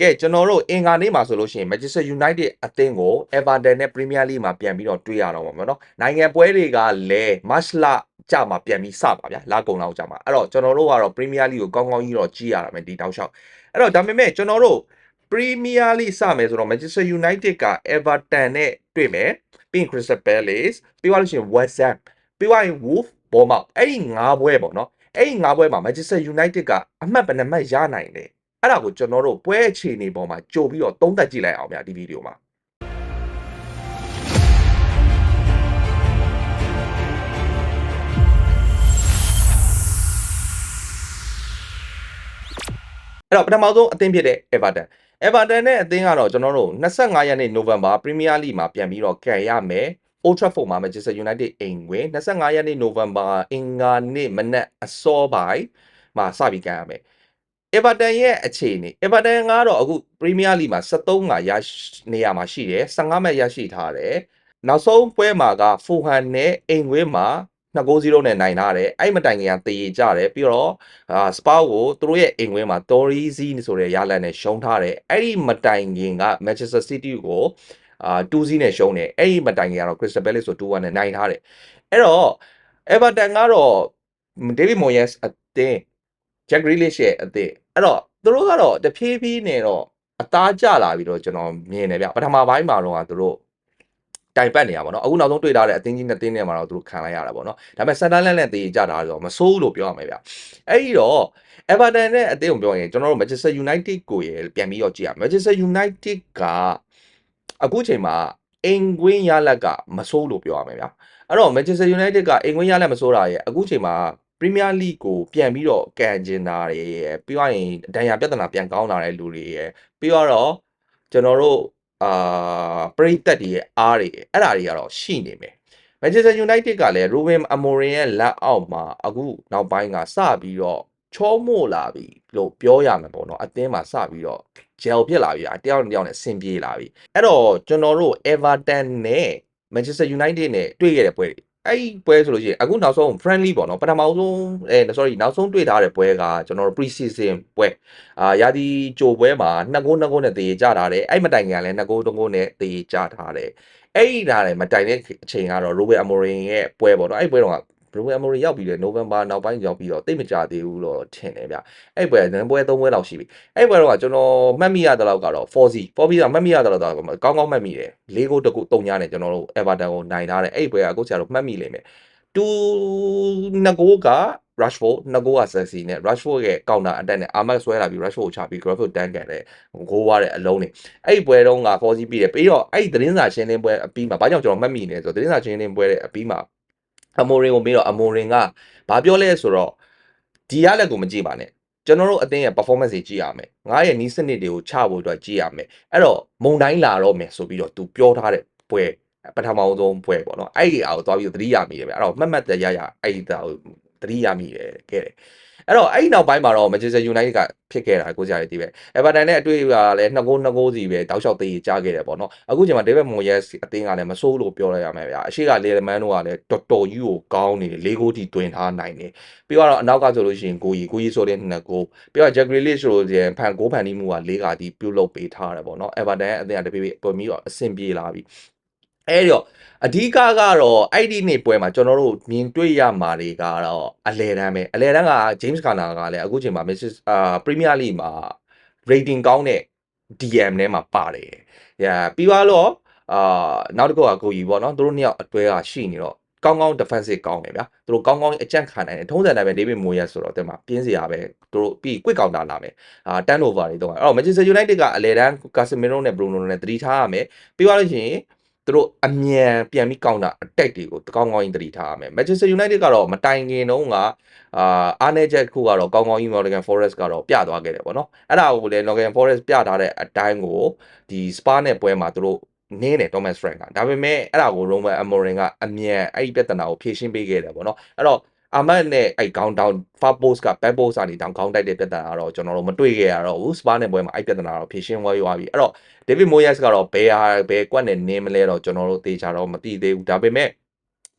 ကဲကျွန်တော်တို့အင်္ဂါနေ့မှာဆိုလို့ရှိရင် Manchester United အသင်းကို Everton နဲ့ Premier League မှာပြန်ပြီးတော့တွေ့ရတော့မှာပေါ့နော်နိုင်ငံပွဲတွေကလည်း March လကြာမှာပြန်ပြီးစပါဗျာလာကုန်လောက်ကြာမှာအဲ့တော့ကျွန်တော်တို့ကတော့ Premier League ကိုကောင်းကောင်းကြီးတော့ကြည့်ရတာမယ်ဒီတောက်လျှောက်အဲ့တော့ဒါပေမဲ့ကျွန်တော်တို့ Premier League စမယ်ဆိုတော့ Manchester United က Everton နဲ့တွေ့မယ်ပြီးရင် Crystal Palace ပြီးသွားလို့ရှိရင် West Ham ပြီးသွားရင် Wolf Bournemouth အဲ့ဒီ၅ပွဲပေါ့နော်အဲ့ဒီ၅ပွဲမှာ Manchester United ကအမှတ်ဘယ်နှမှတ်ရနိုင်တယ် အဲ့ဒါကိုကျွန်တော်တို့ပွဲအခြေအနေပေါ်မှာကြိုပြီးတော့သုံးသပ်ကြည့်လိုက်အောင်ဗျာဒီဗီဒီယိုမှာအဲ့တော့ပထမဆုံးအသင်းဖြစ်တဲ့ Everton Everton နဲ့အသင်းကတော့ကျွန်တော်တို့25ရက်နေ့ November Premier League မှာပြန်ပြီးတော့ကန်ရမယ် Old Trafford မှာ Manchester United အိမ်ဝင်25ရက်နေ့ November အင်္ဂါနေ့မနက်အစောပိုင်းမှာစပြီးကန်ရမယ် Everton ရဲ့အခြေအနေ Everton ကတော့အခု Premier League မှာ73ငါရနေရာမှာရှိတယ်15မှတ်ရရှိထားတယ်နောက်ဆုံးပွဲမှာက Fulham နဲ့အိမ်ဝင်းမှာ2-0နဲ့နိုင်ထားတယ်အဲ့မတိုင်ခင်ကတည်ကြတယ်ပြီးတော့အာစပါကိုသူတို့ရဲ့အိမ်ဝင်းမှာ Torisi ဆိုတဲ့ရလန်နဲ့ရှုံးထားတယ်အဲ့ဒီမတိုင်ခင်က Manchester City ကိုအာ2-0နဲ့ရှုံးတယ်အဲ့ဒီမတိုင်ခင်ကတော့ Crystal Palace ဆို2-1နဲ့နိုင်ထားတယ်အဲ့တော့ Everton ကတော့ David Moyes အသင်း Jack Grealish ရဲ့အသင်းအဲ့တော့သူတို့ကတော့တဖြည်းဖြည်းနဲ့တော့အသားကျလာပြီးတော့ကျွန်တော်မြင်တယ်ဗျပထမပိုင်းမှာတော့သူတို့တိုင်ပတ်နေရပါတော့အခုနောက်ဆုံးတွေ့ထားတဲ့အသင်းကြီးနှစ်သင်းနဲ့မှာတော့သူတို့ခံလိုက်ရတာပေါ့နော်ဒါပေမဲ့ Sunderland နဲ့တည်ကြတာတော့မဆိုးလို့ပြောရမယ်ဗျအဲ့ဒီတော့ Everton နဲ့အသင်းကိုပြောရင်ကျွန်တော်တို့ Manchester United ကိုရပြန်ပြီးတော့ကြည့်ရမယ် Manchester United ကအခုချိန်မှာအင်ကွင်းရလက်ကမဆိုးလို့ပြောရမယ်ဗျအဲ့တော့ Manchester United ကအင်ကွင်းရလက်မဆိုးတာရဲ့အခုချိန်မှာ Premier League ကိုပြန်ပြီးတော့ကန်ကျင်တာတွေရယ်ပြီးတော့ရင်ဒဏ်ရာပြဿနာပြန်ကောင်းလာတဲ့လူတွေရယ်ပြီးတော့ကျွန်တော်တို့အာပရိသတ်တွေရဲ့အားတွေအဲ့ဒါတွေကတော့ရှိနေမယ် Manchester United ကလည်း Ruben Amorim ရဲ့လက်အောက်မှာအခုနောက်ပိုင်းကစပြီးတော့ချောမို့လာပြီလို့ပြောရမှာပေါ့နော်အသင်းမှာစပြီးတော့ gel ဖြစ်လာပြီအတယောက်တစ်ယောက်နဲ့ဆင်ပြေလာပြီအဲ့တော့ကျွန်တော်တို့ Everton နဲ့ Manchester United နဲ့တွေ့ခဲ့တဲ့ပွဲတွေ အဲ့ဒီပွဲဆိုလို့ရှိရင်အခုနောက်ဆုံး friendly ပေါ့နော်ပထမဆုံးအဲ sorry နောက်ဆုံးတွေ့ထားတဲ့ပွဲကကျွန်တော်တို့ pre-season ပွဲအာရာဒီကြိုပွဲမှာ2ဂိုး2ဂိုးနဲ့တည်ကြထားတယ်အဲ့မတိုင်ခင်ကလည်း2ဂိုး2ဂိုးနဲ့တည်ကြထားတယ်အဲ့ဒီနားလည်းမတိုင်တဲ့အချိန်ကတော့ Robert Amorim ရဲ့ပွဲပေါ့နော်အဲ့ပွဲတော့ Ruben Amorim ရောက်ပြီးတယ် November နောက်ပိုင်းရောက်ပြီးတော့တိတ်မကြသေးဘူးလို့ထင်တယ်ဗျအဲ့ပွဲနံပွဲ3ပွဲလောက်ရှိပြီအဲ့ပွဲတော့ကျွန်တော်မှတ်မိရတဲ့လောက်ကတော့ 4C 4B ကမှတ်မိရတဲ့လောက်တော့ကောင်းကောင်းမှတ်မိတယ်၄ဂိုးတကူ3ညနဲ့ကျွန်တော်တို့ Everton ကိုနိုင်ထားတယ်အဲ့ပွဲကအခုဆရာတို့မှတ်မိလိမ့်မယ်2နှစ်ဂိုးက Rashford နှစ်ဂိုးက Chelsea နဲ့ Rashford ရဲ့ counter attack နဲ့ Ahmad ဆွဲလာပြီး Rashford ကိုချပြီး Graffield တန်းကန်တဲ့ဂိုးွားတဲ့အလုံးနေအဲ့ဒီပွဲတုန်းက 4C ပြီးတယ်ပြီးတော့အဲ့ဒီသတင်းစာရှင်းလင်းပွဲအပြီးမှာဘာကြောင့်ကျွန်တော်မှတ်မိနေလဲဆိုတော့သတင်းစာရှင်းလင်းပွဲရဲ့အပြီးမှာ အမိုရင်ကိုပြီးတော့အမိုရင်ကဘာပြောလဲဆိုတော့ဒီရလက်ကိုမကြည့်ပါနဲ့ကျွန်တော်တို့အသင်းရဲ့ performance တွေကြည့်ရမယ်ငါရဲ့နီးစနစ်တွေကိုချဖို့အတွက်ကြည့်ရမယ်အဲ့တော့မုံတိုင်းလာတော့မယ်ဆိုပြီးတော့ तू ပြောထားတဲ့ပွဲပထမဆုံးပွဲပေါ့နော်အဲ့ဒီအားကိုသွားပြီးသတိရမိတယ်ဗျအဲ့တော့မှတ်မှတ်တရရအဲ့ဒီတာကိုသတိရမိတယ်ခဲ့တယ် အဲ့တော့အဲ့ဒီနောက်ပိုင်းမှာတော့ Manchester United ကဖြစ်ခဲ့တာကိုကြားရည်တည်ပဲ Everton နဲ့အတွေ့အကြုံကလည်း2ဂိုး2ဂိုးစီပဲတောက်လျှောက်သေးကြားခဲ့တယ်ပေါ့နော်အခုချိန်မှာ David Moyes အသင်းကလည်းမဆိုးလို့ပြောလိုက်ရမယ်ဗျာအရှိကလေမန်တို့ကလည်းတော်တော်ကြီးကိုကောင်းနေတယ်၄ဂိုးထိတွင်ထားနိုင်တယ်ပြီးတော့အနောက်ကဆိုလို့ရှိရင်ကိုကြီးကိုကြီးဆိုတဲ့2ဂိုးပြီးတော့ Jack Grealish ဆိုရင်ဖန်ဂိုးဖန်တီးမှုက၄ကတိပြုတ်လုပေးထားတယ်ပေါ့နော် Everton အသင်းကတပိပိပုံပြီးတော့အဆင်ပြေလာပြီ အဲ့တော့အဓိကကတော့အဲ့ဒီနေ့ပွဲမှာကျွန်တော်တို့မြင်တွေ့ရမှာတွေကတော့အလဲတန်းပဲအလဲတန်းက James Garner ကလည်းအခုချိန်မှာ Mrs အာ Premier League မှာ rating ကောင်းတဲ့ DM ထဲမှာပါတယ်။ညာပြီးတော့အာနောက်တစ်ခုကကိုကြီးပေါ့နော်သူတို့နှစ်ယောက်အတွဲကရှိနေတော့ကောင်းကောင်း defensive ကောင်းတယ်ဗျာသူတို့ကောင်းကောင်းအကြံခံနိုင်တယ်ထုံးစံတိုင်းပဲ David Moyes ဆိုတော့တင်မှာပြင်းစရာပဲသူတို့ပြီး quick counter လာမယ်အာ turnover တွေတော့အဲ့တော့ Manchester United ကအလဲတန်း Casemiro နဲ့ Bruno နဲ့တတိထားရမယ်ပြီးသွားလို့ရှိရင် သူတို့အမြန်ပြန်ပြီးကောင်းတာ attack တွေကိုကောင်းကောင်းကြီးတတိထားရမယ် Manchester United ကတော့မတိုင်ခင်တုန်းကအာအားနေချက်တစ်ခုကတော့ကောင်းကောင်းကြီး Nottingham Forest ကတော့ပြသွားခဲ့တယ်ပေါ့နော်အဲ့ဒါကိုလည်း Nottingham Forest ပြထားတဲ့အတိုင်းကိုဒီ Spa နဲ့ပွဲမှာသူတို့နင်းတယ် Thomas Frank ကဒါပေမဲ့အဲ့ဒါကို Roman Amorim ကအမြန်အဲ့ဒီပြဿနာကိုဖြေရှင်းပေးခဲ့တယ်ပေါ့နော်အဲ့တော့ အာမတ်နဲ့အဲ့ခေါင်းတောင် far post က back post ကနေတောင်ခေါင်းတိုက်တဲ့ပြဿနာကတော့ကျွန်တော်တို့မတွေ့ခဲ့ရတော့ဘူး spa နဲ့ပွဲမှာအဲ့ပြဿနာတော့ဖြေရှင်းဝဲရွာပြီအဲ့တော့ David Moyes ကတော့ဘယ်ဟာဘယ်ကွက်နဲ့နင်းမလဲတော့ကျွန်တော်တို့သေချာတော့မသိသေးဘူးဒါပေမဲ့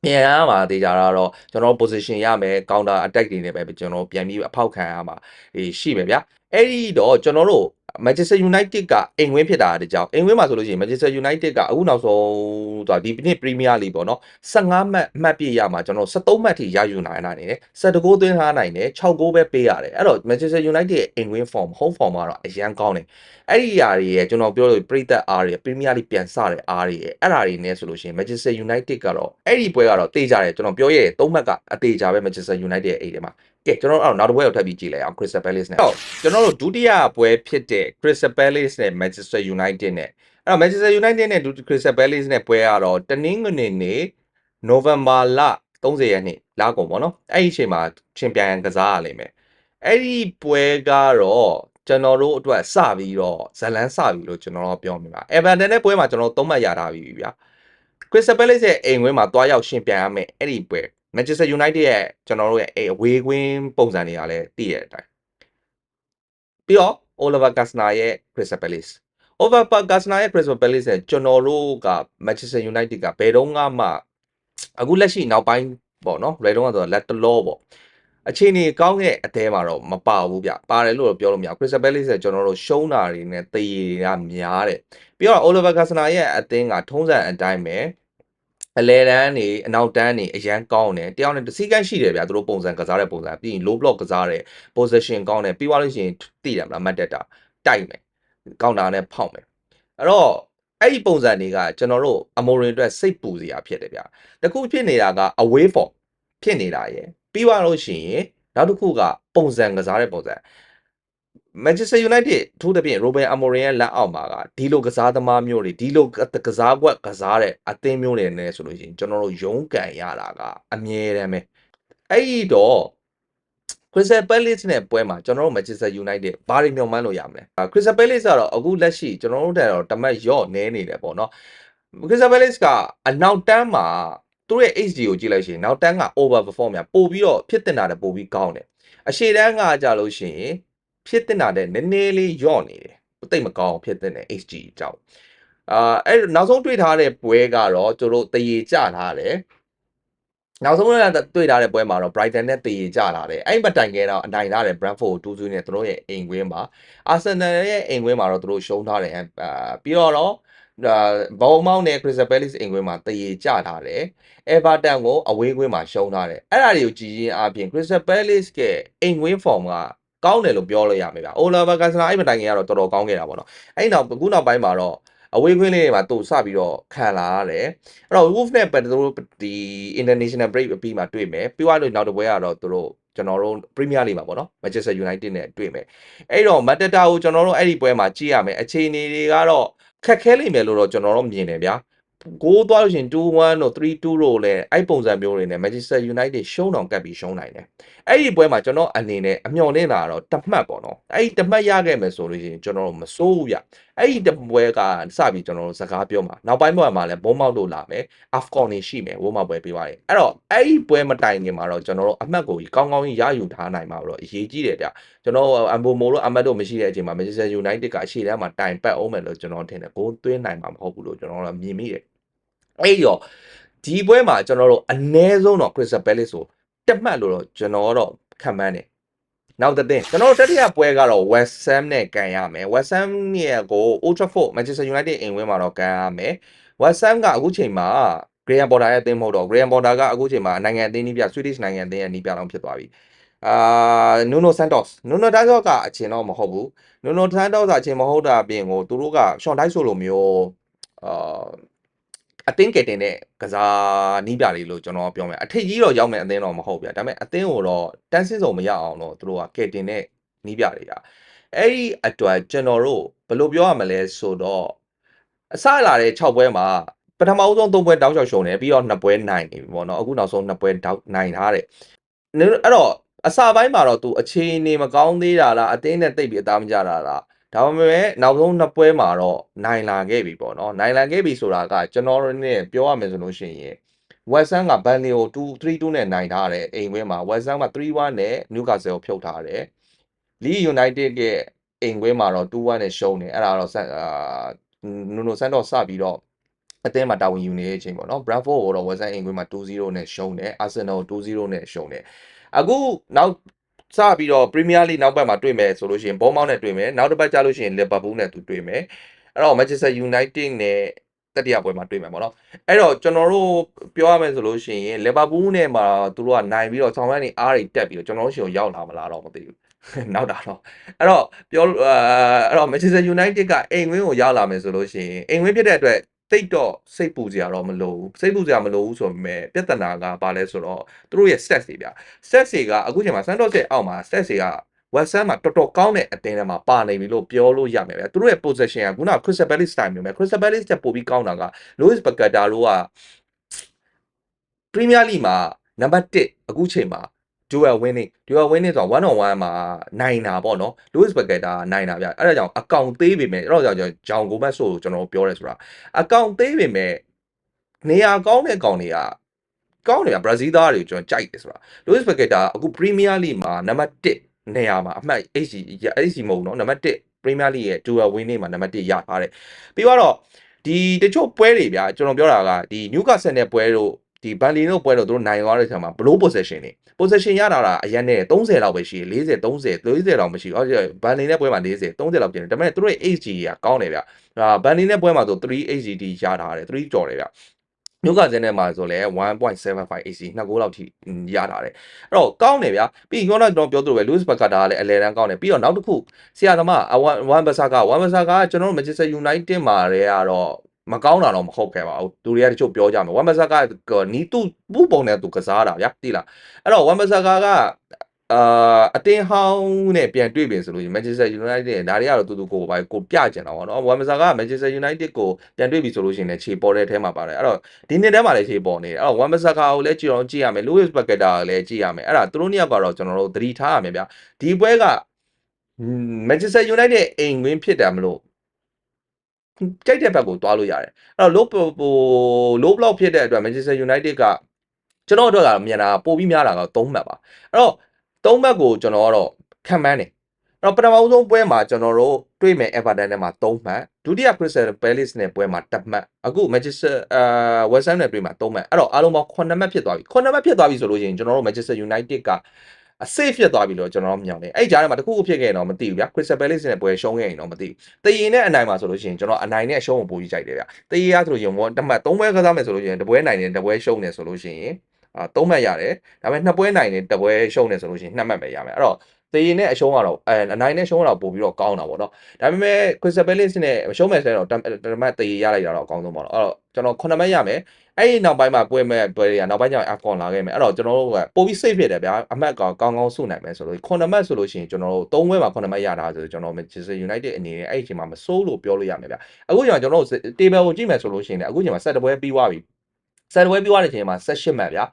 ပြန်ရမှာတေချာတော့ကျွန်တော် position ရမယ် counter attack တွေနဲ့ပဲကျွန်တော်ပြန်ပြီးအဖောက်ခံရမှာရှိမယ်ဗျာအဲ့ဒီတော့ကျွန်တော်တို့ Manchester United ကအိမ်ဝင်းဖြစ်တာတကြောင်အိမ်ဝင်းမှာဆိုလို့ရှိရင် Manchester United ကအခုနောက်ဆုံးဆိုတာဒီနှစ် Premier League ပေါ့နော်15မှတ်အမှတ်ပြည့်ရမှာကျွန်တော်73မှတ်ထိရယူနိုင်တာနေတယ်17ဂိုးသွင်းထားနိုင်တယ်6ဂိုးပဲပေးရတယ်အဲ့တော့ Manchester United ရဲ့အိမ်ဝင်း form home form ကတော့အရန်ကောင်းတယ်အဲ့ဒီຢာတွေရဲ့ကျွန်တော်ပြောလို့ပရိသတ်အားတွေ Premier League ပြန်စတဲ့အားတွေရဲ့အဲ့ဒါတွေနဲ့ဆိုလို့ရှိရင် Manchester United ကတော့အဲ့ဒီပွဲကတော့တေးကြတယ်ကျွန်တော်ပြောရဲ့3မှတ်ကအသေးကြပဲ Manchester United ရဲ့အိမ်ထဲမှာ ကဲကျွန်တော်တို့အဲ့တော့နောက်တစ်ပွဲကိုထပ်ပြီးကြည့်လိုက်အောင် Crystal Palace နဲ့ဟုတ်ကျွန်တော်တို့ဒုတိယပွဲဖြစ်တဲ့ Crystal Palace နဲ့ Manchester United နဲ့အဲ့တော့ Manchester United နဲ့ Crystal Palace နဲ့ပွဲကတော့တနင်္ဂနွေနေ့ November လ30ရက်နေ့လကုန်ပေါ့နော်အဲ့ဒီအချိန်မှာချင်းပြိုင်ကစားရလိမ့်မယ်အဲ့ဒီပွဲကတော့ကျွန်တော်တို့အတွက်စပြီးတော့ဇလန်းစပြီလို့ကျွန်တော်တို့ပြောမိပါ Everton နဲ့ပွဲမှာကျွန်တော်တို့သုံးမှတ်ရထားပြီဗျာ Crystal Palace ရဲ့အိမ်ဝင်းမှာတွားရောက်ရှင်ပြိုင်ရမယ်အဲ့ဒီပွဲ Manchester United ရဲ့ကျွန်တော်တို့ရဲ့အဝေးကွင်းပုံစံတွေကလည်းတည်ရတဲ့အတိုင်းပြီးတော့ Oliver Glasner ရဲ့ Crystal Palace Oliver Glasner ရဲ့ Crystal Palace နဲ့ကျွန်တော်တို့က Manchester United ကဘယ်တော့မှအခုလက်ရှိနောက်ပိုင်းပေါ့နော်ဘယ်တော့မှဆိုတော့လက်တလောပေါ့အခြေအနေကောင်းတဲ့အသေးမှာတော့မပါဘူးဗျပါတယ်လို့တော့ပြောလို့မရ Crystal Palace ကကျွန်တော်တို့ရှုံးတာတွေနဲ့တည်ရများတယ်ပြီးတော့ Oliver Glasner ရဲ့အသင်းကထုံးစံအတိုင်းပဲ အလဲတန်းနေအနောက်တန်းနေအရန်ကောင်းတယ်တယောက်နဲ့တစ်စီကန်းရှိတယ်ဗျာသူတို့ပုံစံကစားတဲ့ပုံစံပြီးရင် low block ကစားတဲ့ position ကောင်းတယ်ပြီးသွားလို့ရှိရင်သိတယ်မလားမတ်တက်တာတိုက်မယ်ကောင်းတာနဲ့ဖောက်မယ်အဲ့တော့အဲ့ဒီပုံစံတွေကကျွန်တော်တို့အမိုရင်အတွက်စိတ်ပူစရာဖြစ်တယ်ဗျာတခုဖြစ်နေတာက away form ဖြစ်နေတာရယ်ပြီးသွားလို့ရှိရင်နောက်တစ်ခုကပုံစံကစားတဲ့ပုံစံ Manchester United ထိုးတဲ့ပြင် Ruben Amorim ရဲ့လက်အောက်မှာကဒီလိုကစားသမားမျိုးတွေဒီလိုကစားကွက်ကစားတဲ့အသင်းမျိုးတွေနဲ့ဆိုလို့ရှိရင်ကျွန်တော်တို့ရုန်းကန်ရတာကအမြဲတမ်းပဲအဲ့ဒီတော့ Crystal Palace နဲ့ပွဲမှာကျွန်တော်တို့ Manchester United ဘာတွေမျှော်မှန်းလို့ရမလဲ Crystal Palace ကတော့အခုလက်ရှိကျွန်တော်တို့တက်တော့တမတ်ရော့နေနေတယ်ပေါ့နော် Crystal Palace ကအနောက်တန်းမှာသူတို့ရဲ့ HD ကိုကြည့်လိုက်ရှင်နောက်တန်းက over perform များပို့ပြီးတော့ဖြစ်တင်တာတဲ့ပို့ပြီးကောင်းတယ်အရှေ့တန်းကကြလို့ရှိရင် ဖြစ်တင်တာတဲ့နည်းနည်းလေးယော့နေတယ်တိတ်မကောင်းဖြစ်တင်တဲ့ HD ကြောင့်အာအဲ့နောက်ဆုံးတွေ့ထားတဲ့ပွဲကတော့သူတို့တရေကြထားတယ်နောက်ဆုံးလည်းတွေ့ထားတဲ့ပွဲမှာတော့ Brighton နဲ့တည်ရကြလာတယ်အဲ့မတိုင်ခဲ့တော့အနိုင်လာတယ် Brentford 2 0နဲ့သူတို့ရဲ့အိမ်ကွင်းမှာ Arsenal ရဲ့အိမ်ကွင်းမှာတော့သူတို့ရှုံးထားတယ်အာပြီးတော့တော့ဘောမောင်းနဲ့ Crystal Palace အိမ်ကွင်းမှာတည်ရကြထားတယ် Everton ကိုအဝေးကွင်းမှာရှုံးထားတယ်အဲ့ဒါတွေကိုကြည်ရင်အပြင် Crystal Palace ရဲ့အိမ်ကွင်း form က ကောင်းတယ်လို့ပြောလို့ရမယ်ဗျ။ Oliver Glasner အဲ့မတိုင်ခင်ကတော့တော်တော်ကောင်းခဲ့တာပေါ့နော်။အဲ့နောက်အခုနောက်ပိုင်းမှာတော့အဝေးခွင်းလေးတွေမှာသူစပြီးတော့ခံလာရတယ်အဲ့တော့ Wolf နဲ့ပတ်သူတို့ဒီ international break အပြီးမှာတွေ့မယ်ပြီးသွားလို့နောက်တစ်ပွဲကတော့သူတို့ကျွန်တော်တို့ Premier League မှာပေါ့နော် Manchester United နဲ့တွေ့မယ်အဲ့တော့ Matata ကိုကျွန်တော်တို့အဲ့ဒီပွဲမှာကြည့်ရမယ်အခြေအနေတွေကတော့ခက်ခဲလိမ့်မယ်လို့တော့ကျွန်တော်တို့မြင်တယ်ဗျာ ဂိုးသွားလို့ရှိရင်2-1တို့3-2တို့လည်းအဲ့ပုံစံမျိုးတွေနဲ့ Manchester United ရှုံးတောင်ကပ်ပြီးရှုံးနိုင်တယ်အဲ့ဒီပွဲမှာကျွန်တော်အနေနဲ့အမျှော်နေတာတော့တမှတ်ပေါ့နော်အဲ့ဒီတမှတ်ရခဲ့မယ်ဆိုလို့ရှိရင်ကျွန်တော်တို့မစိုးဘူးဗျအဲ့ဒီတပွဲကစပြီးကျွန်တော်တို့စကားပြောမှာနောက်ပိုင်းပွဲမှာလည်းဘုံမောက်တို့လာမယ် Afcon နေရှိမယ်ဝုံမောက်ပွဲပေးပါတယ်အဲ့တော့အဲ့ဒီပွဲမတိုင်ခင်မှာတော့ကျွန်တော်တို့အမှတ်ကိုကြီးကောင်းကောင်းကြီးရယူထားနိုင်မှာတော့အရေးကြီးတယ်ဗျကျွန်တော်အမ်ဘိုမိုတို့အမတ်တို့မရှိတဲ့အချိန်မှာ Manchester United ကအရှေ့တန်းမှာတိုင်ပတ်အောင်မယ်လို့ကျွန်တော်ထင်တယ်ဂိုးသွင်းနိုင်မှာမဟုတ်ဘူးလို့ကျွန်တော်တို့မြင်မိတယ် အဲ့ဒီတော့ဒီပွဲမှာကျွန်တော်တို့အ ਨੇ ဆုံးတော့ Crystal Palace ကိုတက်မှတ်လို့တော့ကျွန်တော်တော့ခံမှန်းတယ်နောက်တဲ့တင်ကျွန်တော်တို့တတိယပွဲကတော့ West Ham နဲ့ကန်ရမယ် West Ham ရဲ့ကို Old Trafford Manchester United အိမ်ဝင်းမှာတော့ကန်ရမယ် West Ham ကအခုချိန်မှာ Graham Potter ရဲ့အသင်းမဟုတ်တော့ Graham Potter ကအခုချိန်မှာနိုင်ငံအသင်းနီးပြ Swedish နိုင်ငံအသင်းရဲ့နီးပြလောက်ဖြစ်သွားပြီအာ Nuno Santos Nuno Santos ကအချင်းတော့မဟုတ်ဘူး Nuno Santos ကအချင်းမဟုတ်တာအပြင်ကိုသူတို့က Sean Dyche ဆိုလိုမျိုးအာ အသင်းကယ်တင်တဲ့ကစားနီးပြလေးလို့ကျွန်တော်ပြောမယ်အထက်ကြီးတော့ရောက်မယ်အသင်းတော့မဟုတ်ဗျာဒါပေမဲ့အသင်းကိုတော့တန်းစင်းစုံမရအောင်တော့သူတို့ကကယ်တင်တဲ့နီးပြတွေကအဲ့ဒီအတွက်ကျွန်တော်တို့ဘယ်လိုပြောရမလဲဆိုတော့အစလာတဲ့6ပွဲမှာပထမအဆုံး3ပွဲတောက်လျှောက်ရှုံတယ်ပြီးတော့2ပွဲနိုင်နေပြီပေါ့နော်အခုနောက်ဆုံး2ပွဲတောက်နိုင်ထားတယ်အဲ့တော့အစပိုင်းမှာတော့သူအခြေအနေမကောင်းသေးတာလားအသင်းနဲ့တိတ်ပြီးအသားမကြတာလား ဒါပေမဲ့နောက်ဆုံးနှစ်ပွဲမှာတော့နိုင်လာခဲ့ပြီပေါ့နော်နိုင်လာခဲ့ပြီဆိုတာကကျွန်တော်တို့နဲ့ပြောရမယ်ဆိုလို့ရှိရင် West Ham က Burnley ကို2-3-2နဲ့နိုင်ထားတယ်အိမ်ဝင်းမှာ West Ham က3-1နဲ့ Newcastle ကိုဖြုတ်ထားတယ် Leeds United ရဲ့အိမ်ဝင်းမှာတော့2-1နဲ့ရှုံးတယ်အဲ့ဒါတော့အာနူနိုဆန်တော့စပြီးတော့အသင်းမှာတာဝန်ယူနေတဲ့အချိန်ပေါ့နော် Brentford ကိုတော့ West Ham အိမ်ကွင်းမှာ2-0နဲ့ရှုံးတယ် Arsenal 2-0နဲ့ရှုံးတယ်အခုနောက် စပြီးတော့ Premier League နောက်ဘက်မှာတွေ့မယ်ဆိုလို့ရှိရင်ဘောမောင်းနဲ့တွေ့မယ်နောက်တစ်ပတ်ကျလို့ရှိရင် Liverpool နဲ့သူတွေ့မယ်အဲ့တော့ Manchester United နဲ့တတိယပွဲမှာတွေ့မယ်ပေါ့နော်အဲ့တော့ကျွန်တော်တို့ပြောရမယ်ဆိုလို့ရှိရင် Liverpool နဲ့မှာသူတို့ကနိုင်ပြီးတော့ဆောင်းဝိုင်းနေအားတွေတက်ပြီးတော့ကျွန်တော်တို့ရှိကိုရောက်လာမလားတော့မသိဘူးနောက်တာတော့အဲ့တော့ပြောအဲအဲ့တော့ Manchester United ကအိမ်ဝင်းကိုရောက်လာမယ်ဆိုလို့ရှိရင်အိမ်ဝင်းဖြစ်တဲ့အတွက် တိတ်တော့စိတ်ပူစရာတော့မလိုဘူးစိတ်ပူစရာမလိုဘူးဆိုပေမဲ့ပြဿနာကဘာလဲဆိုတော့သူတို့ရဲ့ stats တွေဗျ stats တွေကအခုချိန်မှာ Santos ရဲ့အောက်မှာ stats တွေက West Ham မှာတော်တော်ကောင်းတဲ့အသင်းထဲမှာပါနေပြီလို့ပြောလို့ရမယ်ဗျသူတို့ရဲ့ possession ကခုန Crystal Palace style မျိုးပဲ Crystal Palace တက်ပို့ပြီးကောင်းတာက Luis Paqueta တို့က Premier League မှာနံပါတ်1အခုချိန်မှာ dual winning dual winning ဆိုတာ one on one မှာနိုင်တာပေါ့နော် Lewis Paqueta နိုင်တာဗျအဲ့ဒါကြောင့်အကောင့်သေးပေမဲ့အဲ့တော့ကြောင့်ဂျောင်ဂိုမက်ဆိုကိုကျွန်တော်ပြောရဲဆိုတာအကောင့်သေးပေမဲ့နေရာကောင်းတဲ့ကောင်တွေကကောင်းနေတာဘရာဇီးသားတွေကိုကျွန်တော်ကြိုက်တယ်ဆိုတာ Lewis Paqueta အခု Premier League မှာနံပါတ်1နေရာမှာအမှတ် HC HC မဟုတ်နော်နံပါတ်1 Premier League ရဲ့ dual winning မှာနံပါတ်1ရထားတယ်ပြီးတော့ဒီတချို့ပွဲတွေဗျာကျွန်တော်ပြောတာကဒီ Newcastle နဲ့ပွဲတို့ဒီ Burnley တို့ပွဲတို့တို့နိုင်သွားတဲ့ဆံမှာ blow possession တွေ possession ရတာကအရင်နဲ့30လောက်ပဲရှိတယ်40 30 30လောက်မရှိဘူးဟုတ်ဘန်လီနဲ့ပွဲမှာ40 30လောက်ကျင်တယ်ဒါပေမဲ့သူတို့ရဲ့ HG ကကောင်းတယ်ဗျအာဘန်လီနဲ့ပွဲမှာဆို3 HGD ရထားတယ်3ကျော်တယ်ဗျညုကစင်းထဲမှာဆိုလဲ1.75 AC နှစ်ကိုလောက်ထိရတာတယ်အဲ့တော့ကောင်းတယ်ဗျာပြီးရင်တော့ကျွန်တော်ပြောသလိုပဲ Luis Paqueta ကလည်းအလဲတန်းကောင်းတယ်ပြီးတော့နောက်တစ်ခုဆရာသမား1 Basaka 1 Basaka ကကျွန်တော်တို့ Manchester United မှာတွေကတော့ မကောင်းတာတော့မဟုတ်ခဲ့ပါဘူးသူတွေကတချို့ပြောကြမယ်ဝမ်ဘဆာကနီးသူ့ဘူးပုံနဲ့သူကစားတာဗျာတိလားအဲ့တော့ဝမ်ဘဆာကအာအတင်းဟောင်းနဲ့ပြန်တွေ့ပြင်ဆိုလို့ Manchester United ဒါတွေကတော့တူတူကိုပဲကိုပြကျင်တာပေါ့နော်ဝမ်ဘဆာက Manchester United ကိုပြန်တွေ့ပြီဆိုလို့ရှိရင်လည်းခြေပေါ်တဲ့အထဲမှာပါတယ်အဲ့တော့ဒီနှစ်ထဲမှာလည်းခြေပေါ်နေတယ်အဲ့တော့ဝမ်ဘဆာကကိုလည်းကြည့်အောင်ကြည့်ရမယ် Louis Paqueta ကိုလည်းကြည့်ရမယ်အဲ့ဒါသူတို့နှစ်ယောက်ကတော့ကျွန်တော်တို့သတိထားရမယ်ဗျာဒီပွဲက Manchester United အိမ်ဝင်းဖြစ်တယ်မလို့ ကြိုက်တဲ့ဘက်ကိုတွားလို့ရတယ်အဲ့တော့ low ဟို low block ဖြစ်တဲ့အတွက် Manchester United ကကျွန်တော်တို့ကမြင်တာပိုပြီးများတာက3မှတ်ပါအဲ့တော့3မှတ်ကိုကျွန်တော်ကတော့ခံမှန်းတယ်အဲ့တော့ပထမဆုံးပွဲမှာကျွန်တော်တို့တွေ့မယ် Everton နဲ့မှာ3မှတ်ဒုတိယ Crystal Palace နဲ့ပွဲမှာ1မှတ်အခု Manchester အာ West Ham နဲ့တွေ့မှာ3မှတ်အဲ့တော့အားလုံးပေါင်း9မှတ်ဖြစ်သွားပြီ9မှတ်ဖြစ်သွားပြီဆိုလို့ရှိရင်ကျွန်တော်တို့ Manchester United က အ safe ဖြစ်သွားပြီလို့ကျွန်တော်တို့မျှော်နေအဲ့ကြားထဲမှာတခုခုဖြစ်ခဲ့ရင်တော့မသိဘူးဗျာ Crystal Palace နဲ့ပွဲရှုံးခဲ့ရင်တော့မသိဘူးတည်ရင်နဲ့အနိုင်မှာဆိုလို့ရှိရင်ကျွန်တော်အနိုင်နဲ့အရှုံးကိုပိုပြီးကြိုက်တယ်ဗျာတည်ရဆိုလို့ရှိရင်ဝတမတ်၃ပွဲကစားမယ်ဆိုလို့ရှိရင်တပွဲနိုင်တယ်တပွဲရှုံးတယ်ဆိုလို့ရှိရင်အာ၃မှတ်ရတယ်ဒါပေမဲ့နှစ်ပွဲနိုင်တယ်တပွဲရှုံးတယ်ဆိုလို့ရှိရင်နှစ်မှတ်ပဲရမယ်အဲ့တော့ တည်ရင်နဲ့အရှုံးကတော့အဲအနိုင်နဲ့ရှုံးတော့ပိုပြီးတော့ကောင်းတာပေါ့နော်ဒါပေမဲ့ Crystal Palace နဲ့ရှုံးမယ်ဆိုတော့တမတ်တည်ရလိုက်တာတော့အကောင်းဆုံးပေါ့နော်အဲ့တော့ကျွန်တော်9မှတ်ရမယ်အဲ့ဒီနောက်ပိုင်းမှာပွဲမဲ့ပွဲတွေကနောက်ပိုင်းကျရင် AFCON လာခဲ့မယ်အဲ့တော့ကျွန်တော်တို့ကပိုပြီး safe ဖြစ်တယ်ဗျာအမှတ်ကောင်းကောင်းကောင်းစုနိုင်မယ်ဆိုလို့9မှတ်ဆိုလို့ရှိရင်ကျွန်တော်တို့3ပွဲမှာ9မှတ်ရတာဆိုကျွန်တော် Manchester United အနေနဲ့အဲ့ဒီအချိန်မှာမစိုးလို့ပြောလို့ရမယ်ဗျာအခုကျွန်တော်တို့ table ကိုကြည့်မယ်ဆိုလို့ရှိရင်အခုချိန်မှာ7ပွဲပြီးသွားပြီ7ပွဲပြီးသွားတဲ့အချိန်မှာ18မှတ်ဗျာ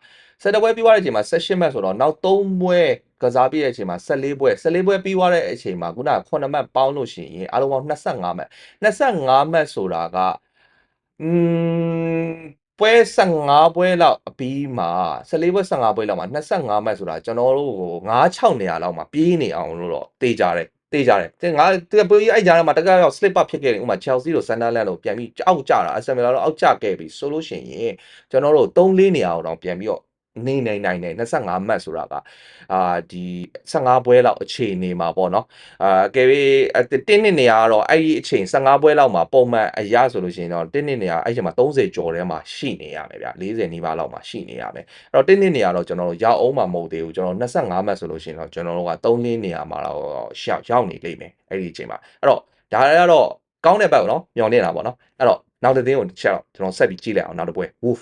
7ပွဲပြီးသွားတဲ့အချိန်မှာ18မှတ်ဆိုတော့နောက်3ပွဲ ကစားပြည့်တဲ့အချိန်မှာ14ပွဲ14ပွဲပြီးသွားတဲ့အချိန်မှာခုနက9မှတ်ပေါင်းလို့ရှိရင်အားလုံးပေါင်း25မှတ်25မှတ်ဆိုတာကอืมပွဲ15ပွဲလောက်အပြီးမှာ14ပွဲ15ပွဲလောက်မှာ25မှတ်ဆိုတာကျွန်တော်တို့ကို9-6နေရာလောက်မှာပြေးနေအောင်လို့တော့တေးကြတယ်တေးကြတယ်တဲ့ငါတကယ်အဲ့ကြားထဲမှာတကယ်ရောက် slip up ဖြစ်ခဲ့တယ်ဥမာ Chelsea တို့ Sunderland တို့ပြန်ပြီးအောက်ကျတာ Arsenal တို့အောက်ကျခဲ့ပြီဆိုလို့ရှိရင်ကျွန်တော်တို့3-4နေရာအောင်တော့ပြန်ပြီးတော့ နေနိုင်နိုင်တယ်25မှတ်ဆိုတာကအာဒီ15ပွဲလောက်အခြေအနေမှာပေါ့နော်အာကယ်ပြီးတင်းနှစ်နေရာကတော့အဲ့ဒီအချိန်15ပွဲလောက်မှာပုံမှန်အရဆိုလို့ရှိရင်တော့တင်းနှစ်နေရာအဲ့ချိန်မှာ30ကျော်ထဲမှာရှိနေရမယ်ဗျ40နီးပါးလောက်မှာရှိနေရမယ်အဲ့တော့တင်းနှစ်နေရာတော့ကျွန်တော်တို့ရောက်အောင်မှာမဟုတ်သေးဘူးကျွန်တော်25မှတ်ဆိုလို့ရှိရင်တော့ကျွန်တော်တို့က3လင်းနေရာမှာတော့ရှောက်ရောက်နေလိမ့်မယ်အဲ့ဒီအချိန်မှာအဲ့တော့ဒါကတော့ကောင်းတဲ့ဘက်ပေါ့နော်မျောနေတာပေါ့နော်အဲ့တော့နောက်တစ်သင်းကိုချက်တော့ကျွန်တော်ဆက်ပြီးကြည့်လိုက်အောင်နောက်တစ်ပွဲ Wolf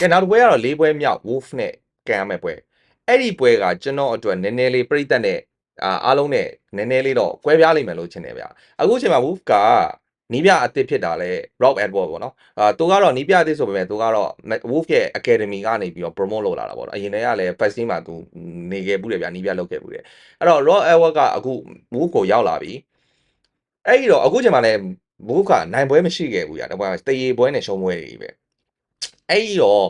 ကဲနောက်တစ်ပွဲကတော့၄ပွဲမြောက် Wolf နဲ့ကန်ရမယ့်ပွဲအဲ့ဒီပွဲကကျွန်တော်အတွက်နည်းနည်းလေးပြိတက်နဲ့အာအားလုံးနဲ့နည်းနည်းလေးတော့ကွဲပြားလိမ့်မယ်လို့ထင်တယ်ဗျအခုချိန်မှာ Wolf ကနီးပြအသစ်ဖြစ်တာလဲ Rob Edward ပေါ့နော်အာသူကတော့နီးပြအသစ်ဆိုပေမဲ့သူကတော့ Wolf ရဲ့ Academy ကနေပြီးတော့ promote လုပ်လာတာပေါ့နော်အရင်တည်းကလည်း first team မှာသူနေခဲ့ဘူးတယ်ဗျာနီးပြလုပ်ခဲ့ဘူးတယ်အဲ့တော့ Rob Edward ကအခု Wolf ကိုရောက်လာပြီအဲ့ဒီတော့အခုချိန်မှာလဲ Wolf ကနိုင်ပွဲမရှိခဲ့ဘူးဗျာဒါပေမဲ့တရေပွဲနဲ့ရှုံးပွဲတွေပဲ အဲ့ဒီတော့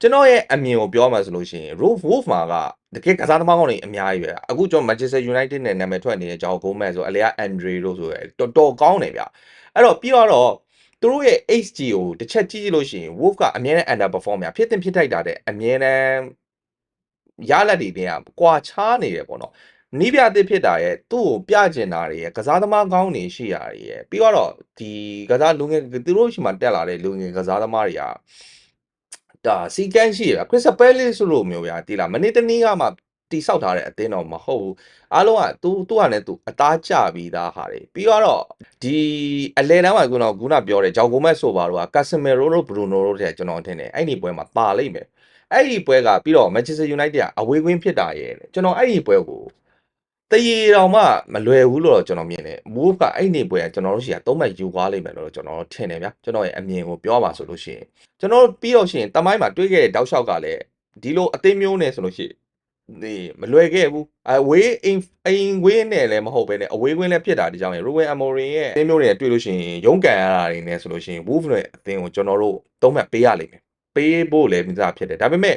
ကျွန်တော်ရဲ့အမြင်ကိုပြောမှဆိုလို့ရှိရင် Wolf Wolf မှာကတကယ်ကစားသမားကောင်းတွေအများကြီးပဲအခုကျွန်တော် Manchester United နဲ့နာမည်ထွက်နေတဲ့ဂျောက်ဂိုးမက်ဆိုအလေက Andre လို့ဆိုရယ်တော်တော်ကောင်းတယ်ဗျအဲ့တော့ပြီးတော့သူတို့ရဲ့ HG ကိုတစ်ချက်ကြည့်လို့ရှိရင် Wolf ကအမြဲတမ်း underperform များဖြစ်တင်ဖြစ်ထိုက်တာတဲ့အမြဲတမ်းရလက်တွေတင်ကကွာခြားနေတယ်ပေါ့နော်နီးပြအသစ်ဖြစ်တာရဲ့သူ့ကိုပြကျင်တာတွေရဲ့ကစားသမားကောင်းနေရှိတာတွေရဲ့ပြီးတော့ဒီကစားလူငယ်သူတို့ရှိမှတက်လာတဲ့လူငယ်ကစားသမားတွေက ဒါစီကန်းရှိရခရစ်ပယ်လစ်ဆိုလိုမျိုးဗျာတီလာမနေ့တနေ့ကမှတိဆောက်ထားတဲ့အသင်းတော်မဟုတ်ဘူးအားလုံးကသူသူကလည်းသူအသားကျပြီးသားဟာတွေပြီးတော့ဒီအလဲတန်းမှာကတော့ခုနပြောတဲ့ဂျောက်ဂိုမက်ဆိုပါတော့ကာစမီရိုတို့ဘရူနိုတို့တဲ့ကျွန်တော်ထင်တယ်အဲ့ဒီပွဲမှာပါလိမ့်မယ်အဲ့ဒီပွဲကပြီးတော့ Manchester United ကအဝေးကွင်းဖြစ်တာရဲ့ကျွန်တော်အဲ့ဒီပွဲကို တရေတော်မှမလွယ်ဘူးလို့တော့ကျွန်တော်မြင်တယ် move ကအဲ့ဒီပွဲကကျွန်တော်တို့ရှိတာသုံးမှတ်ယူသွားလိမ့်မယ်လို့ကျွန်တော်ထင်တယ်ဗျာကျွန်တော်ရဲ့အမြင်ကိုပြောပါဆိုလို့ရှိရင်ကျွန်တော်ပြီးတော့ရှိရင်တမိုင်းမှာတွေးခဲ့တဲ့တောက်လျှောက်ကလည်းဒီလိုအသိမျိုးနဲ့ဆိုလို့ရှိရင်ဒီမလွယ်ခဲ့ဘူးအဝေးအိမ်အိမ်ဝေးနဲ့လည်းမဟုတ်ပဲနဲ့အဝေးကွင်းလည်းဖြစ်တာဒီကြောင့်ရ Ruben Amorim ရဲ့အသင်းမျိုးတွေတွေ့လို့ရှိရင်ရုန်းကန်ရတာတွေနဲ့ဆိုလို့ရှိရင် Wolves ရဲ့အသင်းကိုကျွန်တော်တို့သုံးမှတ်ပေးရလိမ့်မယ်ပေးဖို့လည်းမိသားဖြစ်တယ်ဒါပေမဲ့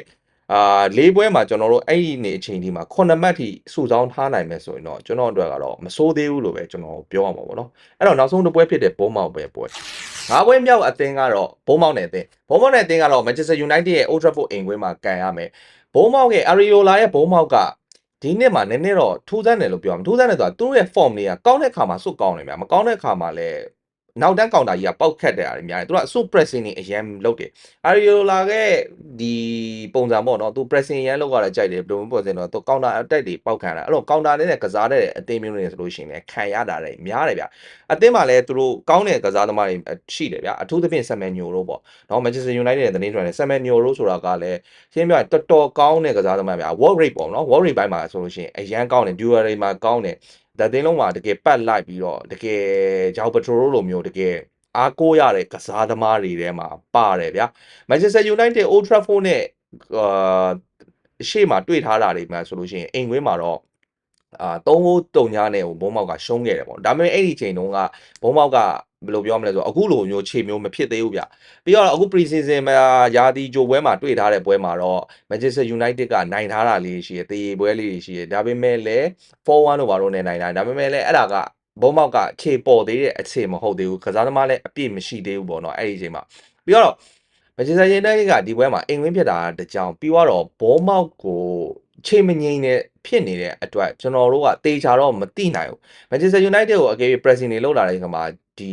အာလေးပွဲမှာကျွန်တော်တို့အဲ့ဒီနေအချိန်ဒီမှာ9မှတ်ထိစုဆောင်းထားနိုင်မယ်ဆိုရင်တော့ကျွန်တော်တို့ကတော့မစိုးသေးဘူးလို့ပဲကျွန်တော်ပြောရမှာပေါ့နော်အဲ့တော့နောက်ဆုံးတစ်ပွဲဖြစ်တဲ့ဘုံမောက်ပဲပွဲငါးပွဲမြောက်အသင်းကတော့ဘုံမောက်နဲ့အသင်းဘုံမောက်နဲ့အသင်းကတော့ Manchester United ရဲ့ Old Trafford အိမ်ကွင်းမှာကန်ရမယ်ဘုံမောက်ရဲ့ Ariola ရဲ့ဘုံမောက်ကဒီနှစ်မှာနည်းနည်းတော့ထူးဆန်းတယ်လို့ပြောရမှာထူးဆန်းတယ်ဆိုတာသူတို့ရဲ့ form တွေကကောင်းတဲ့ခါမှာစွတ်ကောင်းတယ်များမကောင်းတဲ့ခါမှာလည်း နောက်တန်းကောင်တာကြီးကပောက်ခတ်တယ်အားများတယ်သူက so pressing နေအရန်လုပ်တယ် Ariola ရဲ့ဒီပုံစံပေါ့နော်သူ pressing ရန်လောက်ရတာကြိုက်တယ်ဘယ်လိုမျိုးပုံစံတော့သူ counter attack တွေပောက်ခံတာအဲ့တော့ counter နဲ့ကစားတဲ့အသင်းမျိုးတွေဆိုလို့ရှိရင်လည်းခံရတာတွေများတယ်ဗျအသင်းမှာလည်းသူတို့ကောင်းတဲ့ကစားသမားတွေရှိတယ်ဗျအထူးသဖြင့် Samuel Nyo တို့ပေါ့နော် Manchester United ရဲ့သတင်းတွေနဲ့ Samuel Nyo တို့ဆိုတာကလည်းရှင်းပြတော်တော်ကောင်းတဲ့ကစားသမားဗျ work rate ပေါ့နော် work rate ဘိုင်းမှာဆိုလို့ရှိရင်အရန်ကောင်းတယ် dual တွေမှာကောင်းတယ် ဒါတင်းလုံးမှာတကယ်ပတ်လိုက်ပြီးတော့တကယ်ဂျောက်ပထရိုလိုမျိုးတကယ်အားကိုးရတဲ့ကစားသမားတွေထဲမှာပါတယ်ဗျာ Manchester United Old Trafford နဲ့အာရှေ့မှာတွေ့ထားတာတွေမှာဆိုလို့ရှိရင်အိမ်ကွင်းမှာတော့အာ3ဟိုးတုံညာနဲ့ဟိုဘုံမောက်ကရှုံးခဲ့တယ်ပေါ့ဒါပေမဲ့အဲ့ဒီချိန်တုန်းကဘုံမောက်က ဘယ်လိုပြောမလဲဆိုတော့အခုလိုမျိုးခြေမျိုးမဖြစ်သေးဘူးဗျပြီးတော့အခု pre-season မှာယာတီဂျိုပွဲမှာတွေ့ထားတဲ့ပွဲမှာတော့ Manchester United ကနိုင်ထားတာလေးရှိတယ်တေးပွဲလေးရှိတယ်ဒါပေမဲ့လည်း4-1လို့ပါတော့နေနိုင်တာဒါပေမဲ့လည်းအဲ့ဒါကဘုံမောက်ကခြေပေါ်သေးတဲ့အခြေမဟုတ်သေးဘူးကစားသမားလည်းအပြည့်မရှိသေးဘူးပေါ့နော်အဲ့ဒီအချိန်မှာပြီးတော့ Manchester United ကဒီပွဲမှာအိမ်ဝင်းဖြစ်တာတကြောင်ပြီးတော့ဘောမောက်ကိုချိန်မငိမ့်နဲ့ ဖြစ်နေတဲ့အတွက်ကျွန်တော်တို့ကတေချာတော့မသိနိုင်ဘူး Manchester United ကိုအကယ်၍ pressing တွေလောက်လာတဲ့ခါမှာဒီ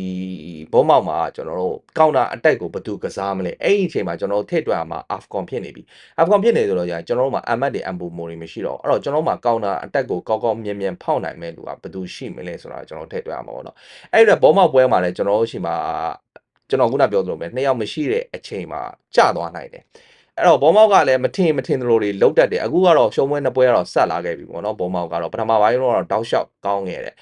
ဘောမောက်မှာကျွန်တော်တို့ counter attack ကိုဘယ်သူကစားမလဲအဲ့ဒီအချိန်မှာကျွန်တော်တို့ထိတ်တွက်မှာ AFCON ဖြစ်နေပြီ AFCON ဖြစ်နေဆိုတော့ကြာကျွန်တော်တို့မှာအမတ်တွေအမ်ဘူမိုတွေမရှိတော့အဲ့တော့ကျွန်တော်တို့မှာ counter attack ကိုကောက်ကောက်မြင်မြင်ဖောက်နိုင်မဲ့လူကဘယ်သူရှိမလဲဆိုတာကျွန်တော်ထိတ်တွက်ရမှာပေါ့နော်အဲ့ဒါဘောမောက်ပွဲမှာလည်းကျွန်တော်တို့ရှိမှာကျွန်တော်ခုနပြောသလိုပဲနှစ်ယောက်မရှိတဲ့အချိန်မှာကျသွားနိုင်တယ် အဲ့တော့ဘောမောက်ကလည်းမထင်မထင်သလိုတွေလုတ်တက်တယ်အခုကတော့ရှုံးပွဲနှစ်ပွဲကတော့ဆက်လာခဲ့ပြီပေါ့နော်ဘောမောက်ကတော့ပထမပိုင်းတော့တောက်လျှောက်ကောင်းခဲ့တယ်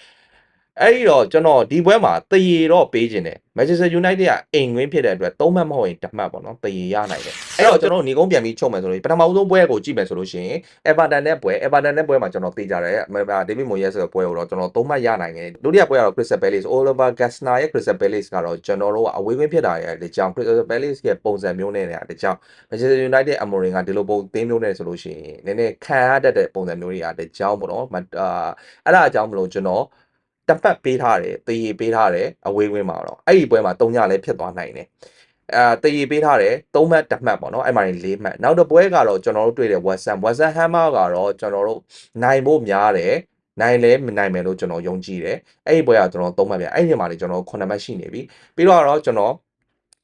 အဲ့ဒီတော့ကျွန်တော်ဒီပွဲမှာတရေတော့ပေးခြင်းတယ် Manchester United ကအိမ်ဝင်းဖြစ်တဲ့အတွက်သုံးမှတ်မဟုတ်ရင်တစ်မှတ်ပေါ့နော်တရေရနိုင်တယ်အဲ့တော့ကျွန်တော်ညီကုန်းပြန်ပြီးချုပ်မယ်ဆိုလို့ပထမဦးဆုံးပွဲကိုကြည့်မယ်ဆိုလို့ရှိရင် Everton နဲ့ပွဲ Everton နဲ့ပွဲမှာကျွန်တော်သိကြတယ် David Moyes ဆိုတဲ့ပွဲကိုတော့ကျွန်တော်သုံးမှတ်ရနိုင်တယ်ဒုတိယပွဲကတော့ Crystal Palace Oliver Glasner ရဲ့ Crystal Palace ကတော့ကျွန်တော်တို့ကအဝေးဝင်းဖြစ်တာရဲ့ဒီကြောင့် Crystal Palace ရဲ့ပုံစံမျိုးနဲ့တဲ့ကြောင့် Manchester United Amorim ကဒီလိုပုံသင်းမျိုးနဲ့ဆိုလို့ရှိရင်နည်းနည်းခံရတတ်တဲ့ပုံစံမျိုးတွေကတဲ့ကြောင့်ပေါ့နော်အာအဲ့ဒါအကြောင်းမလို့ကျွန်တော် တပတ်ပေးထားတယ်တရေပေးထားတယ်အဝေးဝင်းမှာတော့အဲ့ဒီပွဲမှာ၃ညလည်းဖြစ်သွားနိုင်တယ်အာတရေပေးထားတယ်၃မှတ်တစ်မှတ်ပေါ့နော်အဲ့မှာ၄မှတ်နောက်တစ်ပွဲကတော့ကျွန်တော်တို့တွေ့တယ် West Ham West Ham Hammer ကတော့ကျွန်တော်တို့နိုင်ဖို့များတယ်နိုင်လဲမနိုင်မယ်လို့ကျွန်တော်ယုံကြည်တယ်အဲ့ဒီပွဲကကျွန်တော်သုံးမှတ်ပြန်အဲ့ဒီမှာလေကျွန်တော်9မှတ်ရှိနေပြီပြီးတော့တော့ကျွန်တော်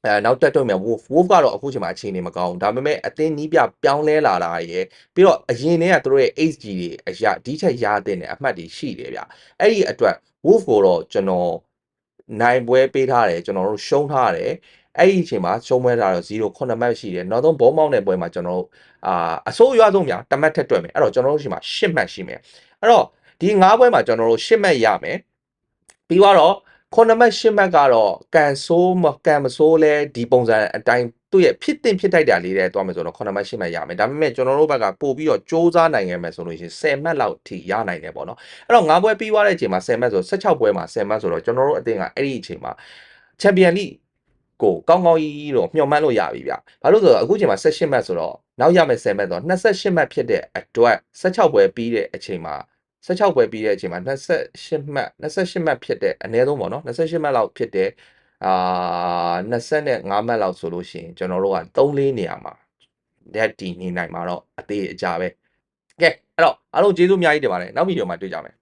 အဲနောက်တက်တော့မြန် Wolf Wolf ကတော့အခုချိန်မှာအခြေအနေမကောင်းဒါပေမဲ့အသင်းနီးပြပြောင်းလဲလာတာရယ်ပြီးတော့အရင်တည်းကသူတို့ရဲ့ HG တွေအရာဒီချက်ရတဲ့အမှတ်တွေရှိတယ်ဗျအဲ့ဒီအတွက် Wolf ကိုတော့ကျွန်တော်နိုင်ပွဲပေးထားတယ်ကျွန်တော်တို့ရှုံးထားတယ်အဲ့ဒီအချိန်မှာရှုံးပွဲထားတော့0 9မှတ်ရှိတယ်နောက်ဆုံးဘောမောင်းတဲ့ပွဲမှာကျွန်တော်တို့အာအဆိုးရွားဆုံးများတမတ်ထက်တွက်မယ်အဲ့တော့ကျွန်တော်တို့ရှိမှာ10မှတ်ရှိမယ်အဲ့တော့ဒီ9ပွဲမှာကျွန်တော်တို့10မှတ်ရမယ်ပြီးတော့ ခုနမတ်ရှစ်မတ်ကတော့ကန်ဆိုးမကန်မဆိုးလဲဒီပုံစံအတိုင်းသူ့ရဲ့ဖြစ်တင်ဖြစ်ထိုက်တာလေးတဲ့သွားမယ်ဆိုတော့ခုနမတ်ရှစ်မတ်ရမယ်ဒါပေမဲ့ကျွန်တော်တို့ဘက်ကပို့ပြီးတော့စ조사နိုင်ခဲ့မယ်ဆိုလို့ရှိရင်10မတ်လောက်ထိရနိုင်တယ်ပေါ့နော်အဲ့တော့9ပွဲပြီးသွားတဲ့အချိန်မှာ10မတ်ဆို16ပွဲမှာ10မတ်ဆိုတော့ကျွန်တော်တို့အတင်းကအဲ့ဒီအချိန်မှာချန်ပီယံလိကိုကောင်းကောင်းကြီးတော့မျှော်မှန်းလို့ရပြီဗျ။ဘာလို့ဆိုတော့အခုချိန်မှာ18မှတ်ဆိုတော့နောက်ရမယ်10မှတ်ဆိုတော့28မှတ်ဖြစ်တဲ့အတွက်16ပွဲပြီးတဲ့အချိန်မှာ 16ပွဲပြီးတဲ့အချိန်မှာ28မှတ်28မှတ်ဖြစ်တဲ့အနည်းဆုံးပေါ့နော်28မှတ်လောက်ဖြစ်တဲ့အာ25မှတ်လောက်ဆိုလို့ရှိရင်ကျွန်တော်တို့က3-4နေရာမှာလက်တီနေနိုင်မှာတော့အသေးအကြပဲကဲအဲ့တော့အားလုံးကျေးဇူးအများကြီးတင်ပါတယ်နောက်ဗီဒီယိုမှာတွေ့ကြမယ်